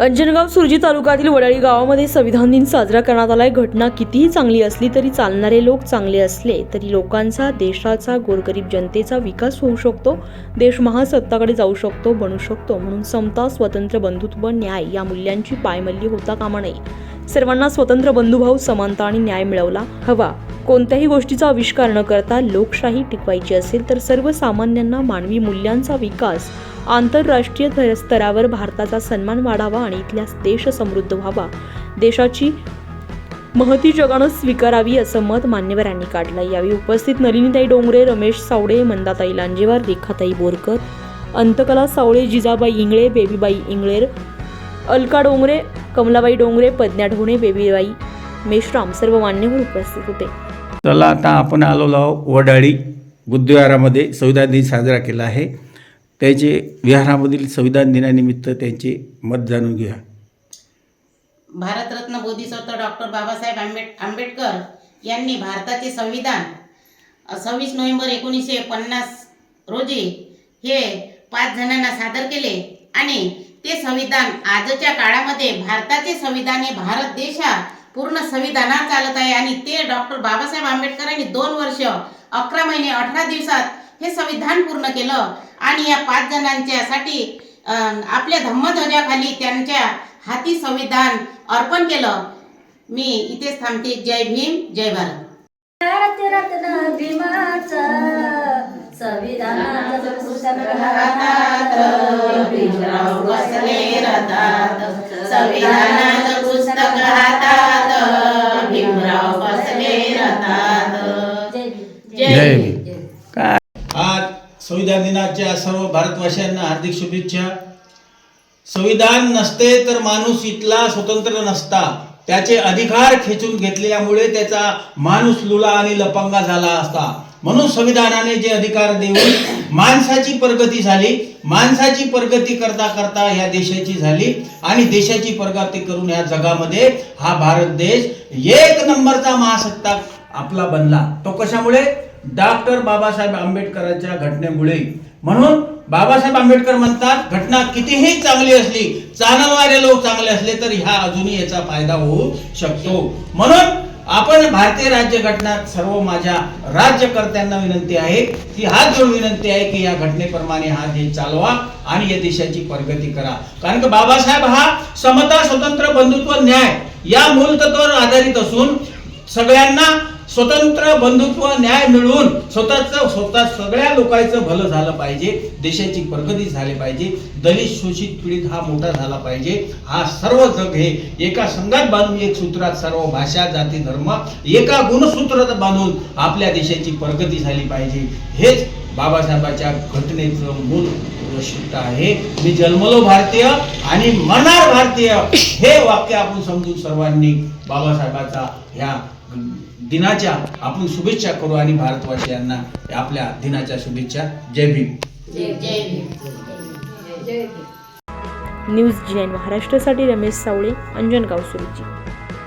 अंजनगाव सुरजी तालुक्यातील वडाळी गावामध्ये संविधान दिन साजरा करण्यात आलाय. घटना कितीही चांगली असली तरी चालणारे लोक चांगले असले तरी लोकांचा देशाचा गोरगरीब जनतेचा विकास होऊ शकतो. देश महासत्ताकडे जाऊ शकतो बनू शकतो. म्हणून समता स्वतंत्र बंधुत्व न्याय या मूल्यांची पायमल्ली होता कामा नये. सर्वांना स्वतंत्र बंधुभाव समानता आणि न्याय मिळवला हवा. कोणत्याही गोष्टीचा आविष्कार न करता लोकशाही टिकवायची असेल तर सर्वसामान्यांना मानवी मूल्यांचा विकास आंतरराष्ट्रीय स्तरावर भारताचा सन्मान वाढावा आणि इथल्या देश समृद्ध व्हावा. देशाची महती जगानं स्वीकारावी असं मत मान्यवरांनी काढलं यावेळी उपस्थित नलिनीताई डोंगरे रमेश सावडे मंदाताई लांजेवार रेखाताई बोरकर अंतकला सावळे जिजाबाई इंगळे बेबीबाई इंगळेर अलका डोंगरे कमलाबाई डोंगरे प्रज्ञा ढोणे बेबीबाई मेश्राम सर्व मान्यवर उपस्थित होते. चला आता आपण आलो आहोत वडाळी बुद्धविहारामध्ये. संविधान दिन साजरा केला आहे. त्याचे विहारामधील संविधान दिनानिमित्त त्यांचे मत जाणून घेऊया. भारतरत्न बोधिसत्व डॉक्टर बाबासाहेब आंबेड आंबेडकर यांनी भारताचे संविधान सव्वीस नोव्हेंबर एकोणीसशे पन्नास रोजी हे पाच जणांना सादर केले आणि ते संविधान आजच्या काळामध्ये भारताचे संविधान हे भारत देश हा पूर्ण संविधानात चालत आहे आणि ते डॉक्टर बाबासाहेब आंबेडकरांनी दोन वर्ष अकरा महिने अठरा दिवसात हे संविधान पूर्ण केलं. आणि या पाच जणांच्यासाठी आपल्या धम्मध्वजाखाली त्यांच्या हाती संविधान अर्पण केलं. मी इथेच थांबते. जय भीम जय भारत. भीमाचा संविधानाचा पुस्तक हातात भीमराव बसले रथात. संविधानाचं पुस्तक हातात संविधान दिनाच्या सर्व भारतवासियांना हार्दिक शुभेच्छा. संविधान नसते तर माणूस इथला स्वतंत्र नसता. त्याचे अधिकार खेचून घेतल्यामुळे त्याचा माणूस लुला आणि लपंगा झाला असता. म्हणून संविधानाने जे अधिकार देऊन माणसाची प्रगती झाली माणसाची प्रगती करता करता ह्या देशाची झाली आणि देशाची प्रगती करून ह्या जगामध्ये हा भारत देश एक नंबरचा महासत्ता आपला बनला. तो कशामुळे? डॉक्टर बाबासाहेब आंबेडकरांच्या घटनेमुळे. म्हणून बाबासाहेब आंबेडकर म्हणतात घटना कितीही चांगली असली चालवणारे लोक चांगले असले तर ह्या अजूनही याचा फायदा होऊ शकतो. म्हणून आपण भारतीय राज्यघटना सर्व माझ्या राज्यकर्त्यांना विनंती आहे की हात जोडून विनंती आहे की या घटनेप्रमाणे हा देश चालवा आणि या देशाची प्रगती करा. कारण की बाबासाहेब हा समता स्वतंत्र बंधुत्व न्याय या मूलतत्वावर आधारित असून सगळ्यांना स्वतंत्र बंधुत्व न्याय मिळवून स्वतःच स्वतः सगळ्या लोकांचं भलं झालं पाहिजे देशाची प्रगती झाली पाहिजे दलित शोषित पीडित हा मोठा झाला पाहिजे. हा सर्व जग हे एका संघात बांधून एक सूत्रात सर्व भाषा जाती धर्म एका गुणसूत्रात बांधून आपल्या देशाची प्रगती झाली पाहिजे. हेच बाबासाहेबांच्या घटनेचं मूल वैशिष्ट्य आहे. मी जन्मलो भारतीय आणि मरणार भारतीय. हे वाक्य आपण समजून सर्वांनी बाबासाहेबाचा ह्या दिनाच्या आपण शुभेच्छा करू आणि भारतवासियांना आपल्या दिनाच्या शुभेच्छा. जय भीम. जय भीम. न्यूज जी महाराष्ट्रासाठी रमेश सावळे अंजनगाव सुरुची